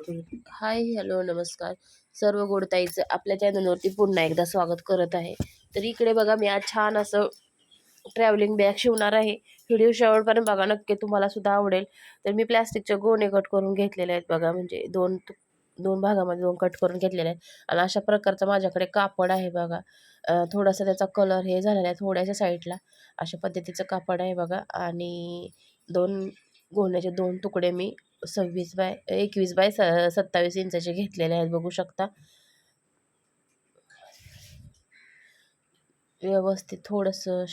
Hi hello नमस्कार. सर्व गोडताईचं आपल्या चॅनलवरती पुन्हा एकदा स्वागत करत आहे. तर इकडे बघा मी आज छान असं ट्रॅव्हलिंग बॅग शिवणार आहे. व्हिडिओ शेवटपर्यंत बघा नक्की तुम्हाला सुद्धा आवडेल. तर मी प्लॅस्टिकचे गोणे कट करून घेतलेले आहेत बघा म्हणजे दोन दोन भागामध्ये दोन कट करून घेतलेले आहेत. आणि अशा प्रकारचा माझ्याकडे कापड आहे बघा. थोडासा त्याचा कलर हे झालेला आहे थोड्याशा साईडला अशा पद्धतीचं कापड आहे बघा. आणि दोन गोण्याचे दोन तुकडे मी सव्वीस बाय एकवीस बाय स सत्तावीस इंचाचे घेतलेले आहेत बघू शकता. व्यवस्थित थोडंसं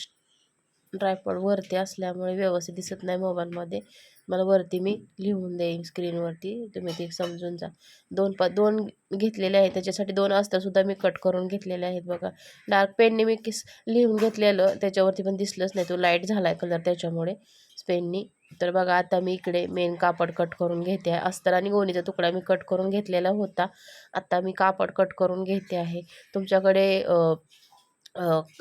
ट्रायपॉड वरती असल्यामुळे व्यवस्थित दिसत नाही मोबाईलमध्ये. मला वरती मी लिहून देईन स्क्रीनवरती तुम्ही ते समजून जा. दोन प दोन घेतलेले आहेत त्याच्यासाठी दोन असतासुद्धा मी कट करून घेतलेले आहेत बघा. डार्क पेनने मी किस लिहून घेतलेलं त्याच्यावरती पण दिसलंच नाही तो लाइट झाला आहे कलर त्याच्यामुळे. पेननी तर बघा आता मी इकडे मेन कापड कट करून घेते आहे. अस्तर आणि गोणीचा तुकडा मी कट करून घेतलेला होता. आता मी कापड कट करून घेते आहे. तुमच्याकडे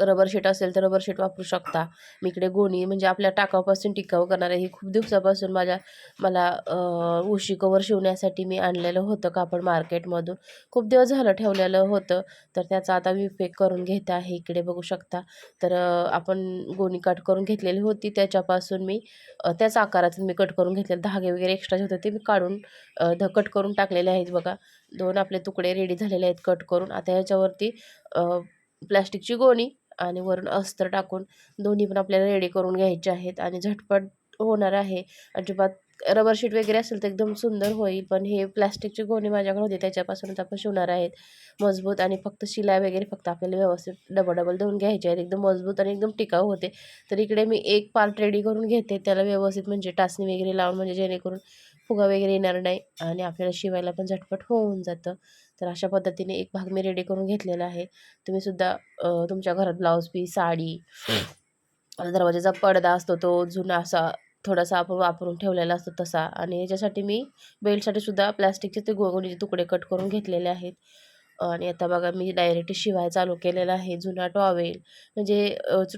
रबर शीट असेल तर रबर शीट वापरू शकता. मी इकडे गोणी म्हणजे आपल्या टाकापासून टिकाऊ करणार आहे. ही खूप दिवसापासून माझ्या मला उशी कवर शिवण्यासाठी मी आणलेलं होतं कापड मार्केटमधून खूप दिवस झालं ठेवलेलं होतं. तर त्याचा आता मी पेक करून घेते आहे. इकडे बघू शकता. तर आपण गोणी कट करून घेतलेली होती. त्याच्यापासून मी त्याच आकारातून मी कट करून घेतलेले. धागे वगैरे एक्स्ट्रा होते ते मी काढून ध कट करून टाकलेले आहेत बघा. दोन आपले तुकडे रेडी झालेले आहेत कट करून. आता ह्याच्यावरती प्लॅस्टिकची गोणी आणि वरून अस्तर टाकून दोन्ही पण आपल्याला रेडी करून घ्यायचे आहेत आणि झटपट होणार आहे. अजिबात रबर शीट वगैरे असेल तर एकदम सुंदर होईल पण हे प्लॅस्टिकची गोणी माझ्याकडे होती त्याच्यापासूनच आपण शिवणार आहेत. मजबूत आणि फक्त शिलाई वगैरे फक्त आपल्याला व्यवस्थित डबल डबल देऊन घ्यायचे आहेत. एकदम मजबूत आणि एकदम टिकाऊ होते. तर इकडे मी एक पार्ट रेडी करून घेते त्याला व्यवस्थित म्हणजे टाचणी वगैरे लावून म्हणजे जेणेकरून फुगा वगैरे येणार नाही आणि आपल्याला शिवायला पण झटपट होऊन जातं. तर अशा पद्धतीने एक भाग मी रेडी करून घेतलेला आहे. तुम्ही सुद्धा तुमच्या घरात ब्लाऊज पीस साडी दरवाजाचा पडदा असतो तो जुना असा थोडासा आपण वापरून ठेवलेला असतो तसा. आणि याच्यासाठी मी बेल्टसाठी सुद्धा प्लॅस्टिकचे ते गोगोणीचे तुकडे कट करून घेतलेले आहेत. आणि आता बघा मी डायरेक्ट शिवाय चालू केलेला आहे जुना टॉवेल म्हणजे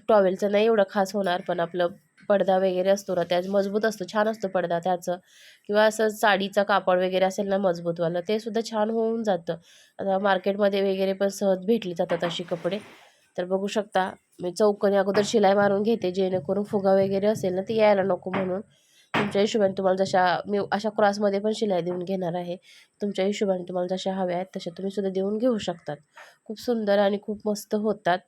टॉवेलचं नाही एवढं खास होणार पण आपलं पडदा वगैरे असतो ना त्याच मजबूत असतो छान असतो पडदा त्याचं. किंवा असं साडीचं कापड वगैरे असेल ना मजबूतवालं ते सुद्धा छान होऊन जातं. आता मार्केटमध्ये वगैरे पण सहज भेटली जातात अशी कपडे. तर बघू शकता मी चौकनी अगोदर शिलाई मारून घेते जेणेकरून फुगा वगैरे असेल ना ते यायला नको म्हणून. तुमच्या हिशोबाने तुम्हाला जशा मी अशा क्रॉसमध्ये पण शिलाई देऊन घेणार आहे. तुमच्या हिशोबाने तुम्हाला जशा हव्या आहेत तशा तुम्ही सुद्धा देऊन घेऊ शकतात. खूप सुंदर आणि खूप मस्त होतात.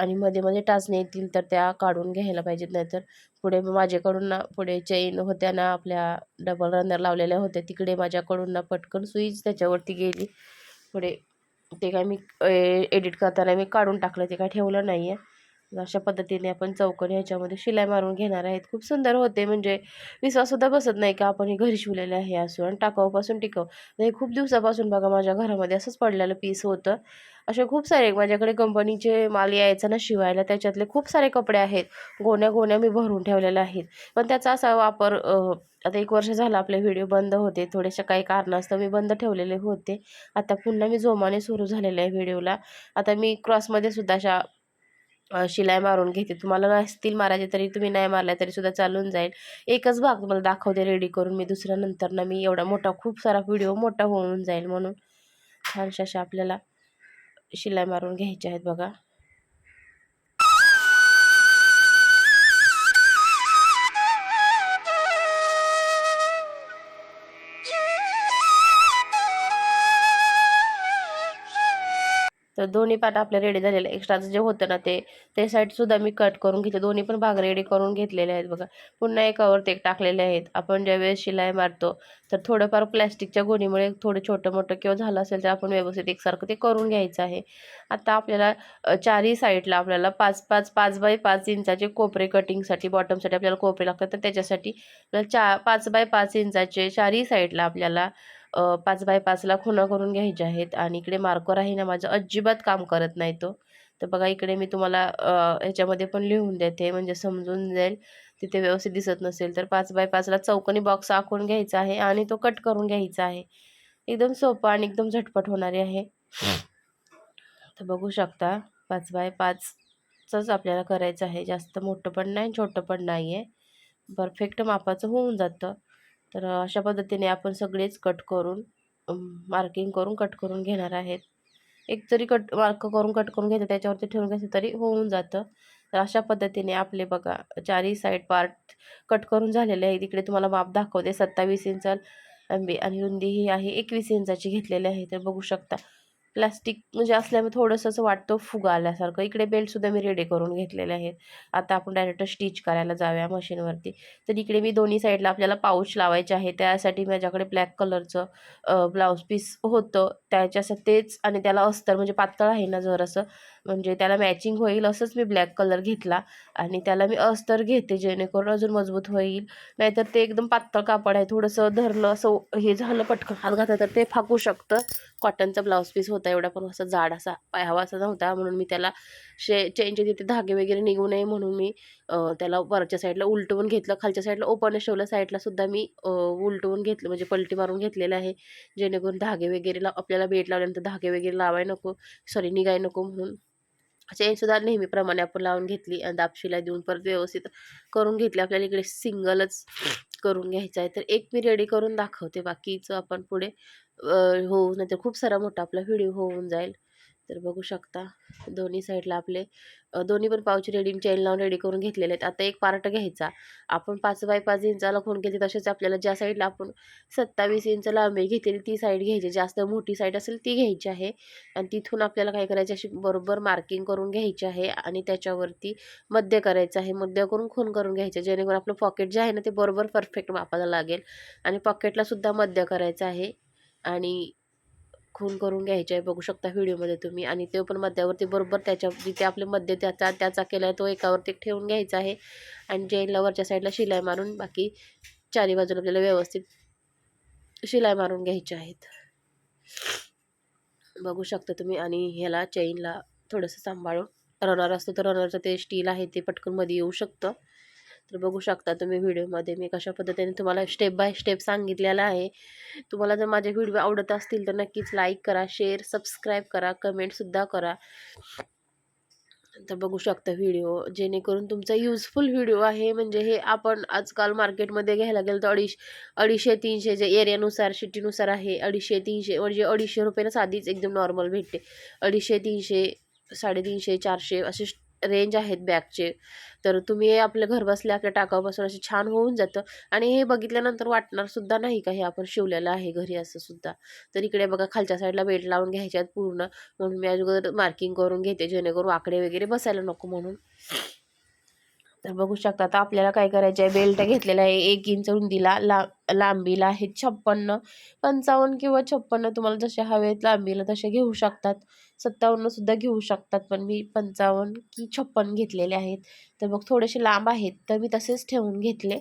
आणि मध्ये मध्ये टाचण्या येतील तर त्या काढून घ्यायला पाहिजेत नाहीतर पुढे माझ्याकडून ना पुढे चैन होत्या ना आपल्या डबल रनर लावलेल्या होत्या तिकडे माझ्याकडून ना पटकन सुईच त्याच्यावरती गेली. पुढे ते काय मी एडिट करताना मी काढून टाकलं ते काय ठेवलं नाही आहे अशा पद्धतीने आपण चौकन ह्याच्यामध्ये शिलाई मारून घेणार आहेत. खूप सुंदर होते म्हणजे विश्वाससुद्धा बसत नाही का आपण हे घरी शिवलेले आहे असो आणि टाकाऊपासून टिकाऊ. हे खूप दिवसापासून बघा माझ्या घरामध्ये असंच पडलेलं पीस होतं. असे खूप सारे माझ्याकडे कंपनीचे माल यायचा ना शिवायला त्याच्यातले खूप सारे कपडे आहेत. गोण्या गोण्या मी भरून ठेवलेल्या आहेत. पण त्याचा असा वापर आता एक वर्ष झालं आपले व्हिडिओ बंद होते थोडेसे काही कारणास्तव मी बंद ठेवलेले होते. आता पुन्हा मी जोमाने सुरू झालेले आहे व्हिडिओला. आता मी क्रॉसमध्ये सुद्धा अशा शिलाई मारून घेते. तुम्हाला नसतील मारायचे तरी तुम्ही नाही मारल्या तरी सुद्धा चालून जाईल. एकच भाग तुम्हाला दाखवते रेडी करून मी. दुसऱ्या नंतर ना मी एवढा मोठा खूप सारा व्हिडिओ मोठा होऊन जाईल म्हणून. छानशा अशा आपल्याला शिलाई मारून घ्यायच्या आहेत बघा. तर दोन्ही पाट आपल्या रेडी झालेले एक्स्ट्राचं जे होतं ना ते ते साईडसुद्धा मी कट करून घेतले. दोन्ही पण भाग रेडी करून घेतलेले आहेत बघा. पुन्हा एकावरती एक टाकलेले आहेत. आपण ज्यावेळेस शिलाई मारतो तर थोडंफार प्लॅस्टिकच्या गोणीमुळे थोडं छोटं मोठं किंवा झालं असेल तर आपण व्यवस्थित एकसारखं ते करून घ्यायचं आहे. आता आपल्याला चारही साईडला आपल्याला पाच पाच पाच बाय पाच इंचाचे कोपरे कटिंगसाठी बॉटमसाठी आपल्याला कोपरे लागतात. तर त्याच्यासाठी चा पाच बाय पाच इंचाचे चारही साईडला आपल्याला पाच बाय पाचला खुणा करून घ्यायचे आहेत आणि इकडे मार्कर आहे ना माझं अजिबात काम करत नाही तो. तर बघा इकडे मी तुम्हाला ह्याच्यामध्ये पण लिहून देते म्हणजे समजून जाईल. तिथे व्यवस्थित दिसत नसेल तर पाच बाय पाचला चौकनी बॉक्स आखून घ्यायचा आहे आणि तो कट करून घ्यायचा आहे. एकदम सोपं आणि एकदम झटपट होणारी आहे. तर बघू शकता पाच बाय पाचच आपल्याला करायचं आहे. जास्त मोठं पण नाही छोटं पण नाही आहे परफेक्ट मापाचं होऊन जातं. तर अशा पद्धतीने आपण सगळेच कट करून मार्किंग करून कट करून घेणार आहेत. एक जरी कट मार्क करून कट करून घेतलं त्याच्यावरती ठेवून घ्यायचं तरी होऊन जातं. तर अशा पद्धतीने आपले बघा चारही साईड पार्ट कट करून झालेले आहे तिकडे तुम्हाला माप दाखवते. सत्तावीस इंच लांबी आणि रुंदी ही आहे एकवीस इंचाची घेतलेली आहे. तर बघू शकता प्लास्टिक म्हणजे असल्यामुळे थोडंसं असं वाटतं फुगा आल्यासारखं. इकडे बेल्टसुद्धा मी रेडी करून घेतलेले आहेत. आता आपण डायरेक्ट स्टिच करायला जाऊया मशीनवरती. तर इकडे मी दोन्ही साईडला आपल्याला पाऊच लावायचे आहे. त्यासाठी माझ्याकडे ब्लॅक कलरचं ब्लाऊज पीस होतं. त्याच्यासाठी तेच आणि त्याला अस्तर म्हणजे पातळ आहे ना जर असं म्हणजे त्याला मॅचिंग होईल असंच मी ब्लॅक कलर घेतला आणि त्याला मी अस्तर घेते जेणेकरून अजून मजबूत होईल. नाहीतर ते एकदम पातळ कापड आहे. थोडंसं धरलं असं हे झालं पटकन हात घातलं तर ते फाकू शकतं. कॉटनचा ब्लाऊज पीस होता एवढा पण असा जाड असा पाय हवा असा नव्हता म्हणून मी त्याला शे चेनचे तिथे धागे वगैरे निघू नये म्हणून मी त्याला वरच्या साईडला उलटवून घेतलं. खालच्या साईडला ओपन ठेवलं साईडला सुद्धा मी उलटवून घेतलं म्हणजे पलटी मारून घेतलेलं आहे. जेणेकरून धागे वगैरे ला आपल्याला बेट लावल्यानंतर धागे वगैरे लावाय नको सॉरी निघाय नको म्हणून. चेनसुद्धा नेहमीप्रमाणे आपण लावून घेतली आणि दापशीला देऊन परत व्यवस्थित करून घेतली. आपल्याला इकडे सिंगलच करून घ्यायचं आहे. तर एक मी रेडी करून दाखवते. बाकीचं आपण पुढे होऊ नाही तर खूप सारा मोठा आपला व्हिडिओ होऊन जाईल. तर बघू शकता. दोन्ही साईडला आपले दोन्ही पण पाऊच रेडी चेन लावून रेडी करून घेतलेले आहेत. आता एक पार्ट घ्यायचा. आपण पाच बाय पाच इंचाला खूण घेते तसेच आपल्याला ज्या साईडला आपण सत्तावीस इंच लांबी घेतलेली ती साईड घ्यायची. जास्त मोठी साईड असेल ती घ्यायची आहे. आणि तिथून आपल्याला काय करायची अशी बरोबर मार्किंग करून घ्यायची आहे. आणि त्याच्यावरती मध्य करायचं आहे. मध्य करून खून करून घ्यायचं जेणेकरून आपलं पॉकेट जे आहे ना ते बरोबर परफेक्ट मापाला लागेल. आणि पॉकेटलासुद्धा मध्य करायचं आहे. आणि खून करून घ्यायचे आहे बघू शकता व्हिडिओमध्ये तुम्ही. आणि ते पण मध्यावरती बरोबर त्याच्या जिथे आपले मध्य त्याचा त्याचा केला आहे तो एकावरती ठेवून घ्यायचा आहे. आणि जेलला वरच्या साईडला शिलाई मारून बाकी चारी बाजूला आपल्याला व्यवस्थित शिलाई मारून घ्यायच्या आहेत. बघू शकता तुम्ही. आणि ह्याला चेनला थोडंसं सांभाळून. रनर असतो तर रनरचं ते स्टील आहे ते पटकनमध्ये येऊ शकतं. तर बघू शकता तुम्ही व्हिडिओमध्ये मी कशा पद्धतीने तुम्हाला स्टेप बाय स्टेप सांगितलेलं आहे. तुम्हाला जर माझे व्हिडिओ आवडत असतील तर नक्कीच लाईक करा शेअर सबस्क्राईब करा कमेंटसुद्धा करा. तर बघू शकता व्हिडिओ जेणेकरून तुमचा युजफुल व्हिडिओ आहे. म्हणजे हे आपण आजकाल मार्केटमध्ये घ्यायला गेलं तर अडीच अडीचशे तीनशे जे एरियानुसार सिटीनुसार आहे अडीचशे तीनशे म्हणजे अडीचशे रुपयाला साधीच एकदम नॉर्मल भेटते. अडीचशे तीनशे साडेतीनशे चारशे असे रेंज आहेत बॅगचे तर तुम्ही आपल्या घरबसल्या आपल्या टाकापासून असे छान होऊन जातं. आणि हे बघितल्यानंतर वाटणार सुद्धा नाही का हे आपण शिवलेलं आहे घरी असं सुद्धा. तर इकडे बघा खालच्या साईडला बेल्ट लावून घ्यायच्यात पूर्ण. म्हणून मी अगोदर मार्किंग करून घेते जेणेकरून आकडे वगैरे बसायला नको म्हणून. तर बघू शकता आता आपल्याला काय करायचं आहे बेल्ट घेतलेला आहे एक इंच रुंदीला ला लांबीला आहे छप्पन्न पंचावन्न किंवा छप्पन्न तुम्हाला जसे हवेत लांबीला तसे घेऊ शकतात. सत्तावन्नसुद्धा घेऊ शकतात पण मी पंचावन्न की छप्पन्न घेतलेले आहेत. तर मग थोडेसे लांब आहेत तर मी तसेच ठेवून घेतले.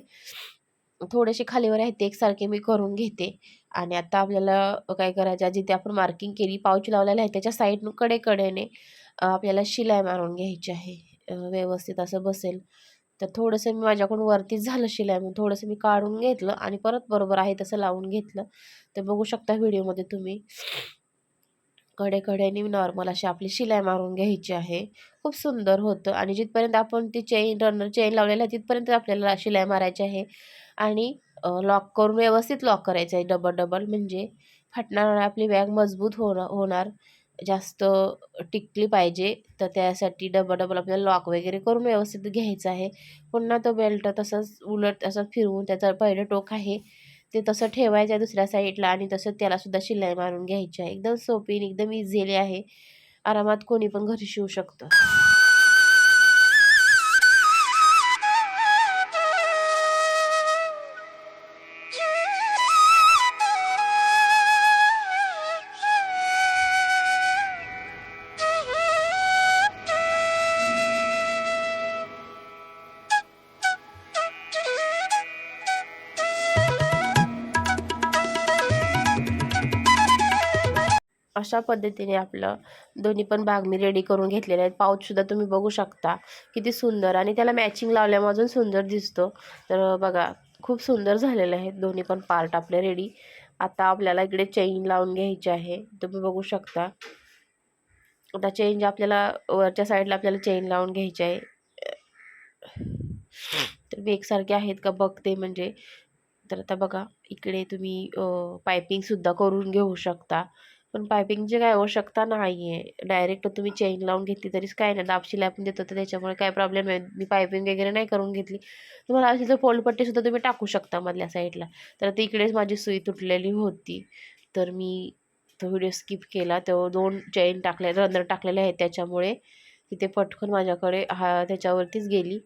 थोडेसे खालीवर आहेत ते एकसारखे मी करून घेते. आणि आता आपल्याला काय करायचं जिथे आपण मार्किंग केली पावची लावलेली आहे त्याच्या साईडनं कडेकडेने आपल्याला शिलाई मारून घ्यायची आहे. व्यवस्थित असं बसेल. तर थोडंसं मी माझ्याकडून वरतीच झालं शिलाई म्हणून थोडंसं मी काढून घेतलं आणि परत बरोबर आहे तसं लावून घेतलं. तर बघू शकता व्हिडिओमध्ये तुम्ही. कडे कडेने नॉर्मल अशी आपली शिलाई मारून घ्यायची आहे. खूप सुंदर होतं आणि जिथपर्यंत आपण ती चेन रनर चेन लावलेली आहे तिथपर्यंत आपल्याला शिलाई मारायची आहे. आणि लॉक करून व्यवस्थित लॉक करायचं आहे. डबल डबल म्हणजे फाटणार आपली बॅग मजबूत होणार होणार. जास्त टिकली पाहिजे. तर त्यासाठी डबल डबल आपल्याला लॉक वगैरे करून व्यवस्थित घ्यायचं आहे. पुन्हा तो बेल्ट तसंच उलट तसं फिरवून त्याचं पहिलं टोक आहे. ते तसं ठेवायचं आहे दुसऱ्या साईडला आणि तसं त्यालासुद्धा शिलाई मारून घ्यायची आहे. एकदम सोपी आणि एकदम इझिली आहे. आरामात कोणी पण घरी शिवू शकतं. अशा पद्धतीने आपलं दोन्ही पण भाग मी रेडी करून घेतलेले आहेत. पाऊचसुद्धा तुम्ही बघू शकता. किती सुंदर आणि त्याला मॅचिंग लावल्यामुळे अजून सुंदर दिसतो. तर बघा खूप सुंदर झालेले आहेत दोन्ही पण पार्ट आपले रेडी आता आपल्याला इकडे चेन लावून घ्यायची आहे. तुम्ही बघू शकता. आता चेंज आपल्याला वरच्या साईडला आपल्याला चेन लावून घ्यायची आहे. तर वेगसारखे आहेत का बघते म्हणजे. तर आता बघा इकडे तुम्ही पायपिंगसुद्धा करून घेऊ शकता. पण पायपिंगची काय आवश्यकता नाही आहे डायरेक्ट तुम्ही चेन लावून घेतली तरीच काय नाही. दाबशिलाई आपण देतो तर त्याच्यामुळे काय प्रॉब्लेम नाही मी पायपिंग वगैरे नाही करून घेतली. तुम्हाला अशी जर फोल्डपट्टीसुद्धा तुम्ही टाकू शकता मधल्या साईडला तर ती इकडेच माझी सुई तुटलेली होती. तर मी तो व्हिडिओ स्किप केला. तो दोन चेन टाकले रनर टाकलेले आहेत त्याच्यामुळे. तिथे पटकन माझ्याकडे हा त्याच्यावरतीच गेली.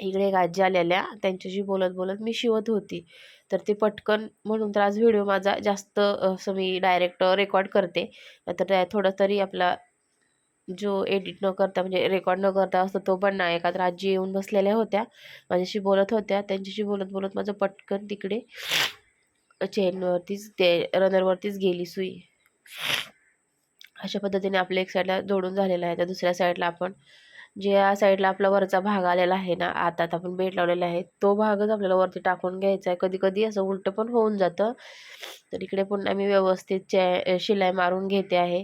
इकडे एक आजी आलेल्या. त्यांच्याशी बोलत बोलत मी शिवत होती. तर ते पटकन म्हणून तर आज व्हिडिओ माझा जास्त असं मी डायरेक्ट रेकॉर्ड करते. तर थोडं तरी आपला जो एडिट न करता म्हणजे रेकॉर्ड न करता असतो तो पण नाही. एखाद्या आजी येऊन बसलेल्या होत्या माझ्याशी बोलत होत्या. त्यांच्याशी बोलत बोलत माझं पटकन तिकडे चेनवरतीच ते रनरवरतीच गेली सुई. अशा पद्धतीने आपल्या एक साईडला जोडून झालेला आहे. तर दुसऱ्या साईडला आपण जे या साईडला आपला वरचा भाग आलेला आहे ना आता आपण बेट लावलेला आहे तो भागच आपल्याला वरती टाकून घ्यायचा आहे. कधी कधी असं उलटं पण होऊन जातं. तर इकडे पुन्हा मी व्यवस्थित चे शिलाई मारून घेते आहे.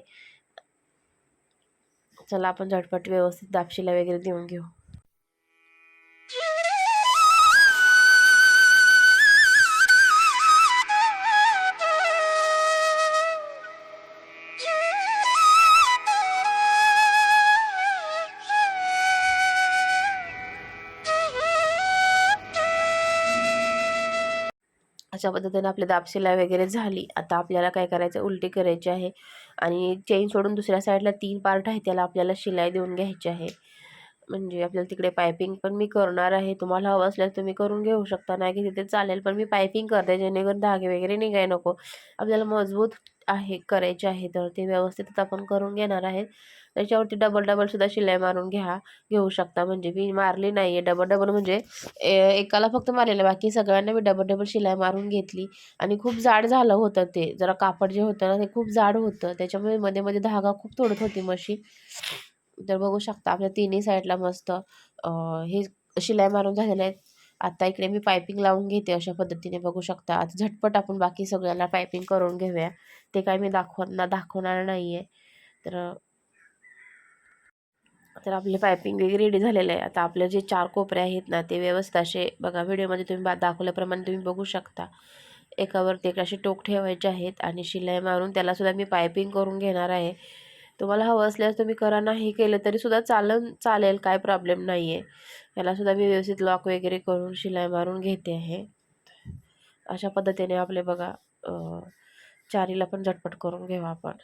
चला आपण झटपट व्यवस्थित दाबशिलाई वगैरे देऊन घेऊ. अशा पद्धतीने आपली दाबशिलाई वगैरे झाली. आता आपल्याला काय करायचं उलटी करायची आहे. आणि चेन सोडून दुसऱ्या साईडला तीन पार्ट आहे त्याला आपल्याला शिलाई देऊन घ्यायची आहे. म्हणजे आपल्याला तिकडे पायपिंग पण मी करणार आहे. तुम्हाला हवं असल्यास तुम्ही करून घेऊ शकता. नाही की तिथे चालेल पण मी पायपिंग करते. जेणेकरून धागे वगैरे निघाय नको. आपल्याला मजबूत आहे करायचे आहे. तर ते व्यवस्थित आपण करून घेणार आहेत. त्याच्यावरती डबल डबल सुद्धा शिलाई मारून घ्या घेऊ शकता. म्हणजे मी मारली नाही आहे डबल डबल म्हणजे एकाला फक्त मारलेलं बाकी सगळ्यांना मी डबल डबल शिलाई मारून घेतली. आणि खूप जाड झालं होतं ते. जरा कापड जे होतं ना ते खूप जाड होतं. त्याच्यामुळे मध्ये मध्ये धागा खूप तोडत होती मशीन तर बघू शकता आपल्या तिन्ही साईडला मस्त हे शिलाई मारून झालेलं आहेत आता इकडे मी पायपिंग लावून घेते अशा पद्धतीने. बघू शकता आता झटपट आपण बाकी सगळ्याला पायपिंग करून घेऊया. ते काय मी दाखवणार दाखवणार नाही आहे तर तर आपले पायपिंग वगैरे रेडी झालेलं आहे. आता आपले जे चार कोपरे आहेत ना ते व्यवस्थित असे बघा व्हिडिओमध्ये तुम्ही बा दाखवल्याप्रमाणे तुम्ही बघू शकता. एकावरती एक असे टोक ठेवायचे आहेत आणि शिलाई मारून त्यालासुद्धा मी पायपिंग करून घेणार आहे. तुम्हाला हवं असल्यास तुम्ही करा नाही केलं तरीसुद्धा चालन चालेल काय प्रॉब्लेम नाही आहे यालासुद्धा मी व्यवस्थित लॉक वगैरे करून शिलाई मारून घेते आहे. अशा पद्धतीने आपले बघा चारीला पण झटपट करून घेऊ आपण.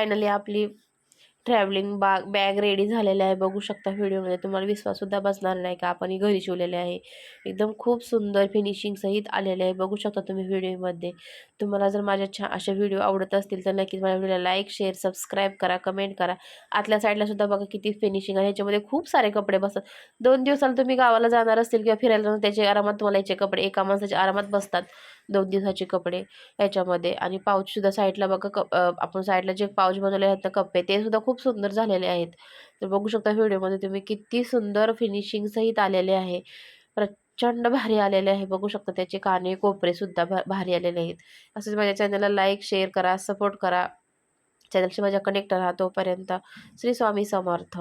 फायनली आपली ट्रॅव्हलिंग बाग बॅग रेडी झालेली आहे. बघू शकता व्हिडिओमध्ये तुम्हाला विश्वाससुद्धा बसणार नाही का? आपण घरी शिवलेले आहे. एकदम खूप सुंदर फिनिशिंग सहित आलेले आहे. बघू शकता तुम्ही व्हिडिओमध्ये तुम्हाला जर माझ्या छान अशा व्हिडिओ आवडत असतील तर नक्कीच माझ्या व्हिडिओला लाईक शेअर सबस्क्राईब करा कमेंट करा. आतल्या साईडला सुद्धा बघा किती फिनिशिंग आहे. ह्याच्यामध्ये खूप सारे कपडे बसतात. दोन दिवसाला तुम्ही गावाला जाणार असतील किंवा फिरायला त्याचे आरामात तुम्हाला याचे कपडे एका माणसाचे आरामात बसतात. दोन दिवसाचे कपडे याच्यामध्ये. आणि पाऊचसुद्धा साईडला बघा कप आपण साईडला जे पाऊच बनवले आहेत ना कप्पे ते सुद्धा खूप सुंदर झालेले आहेत. तर बघू शकता व्हिडिओमध्ये तुम्ही किती सुंदर फिनिशिंग सहित आलेले आहे. प्रचंड भारी आलेले आहे. बघू शकता त्याचे काने कोपरे सुद्धा भारी आलेले आहेत. असंच माझ्या चॅनलला लाईक शेअर करा सपोर्ट करा. चॅनलशी माझ्या कनेक्ट राहा तोपर्यंत. श्री स्वामी समर्थ.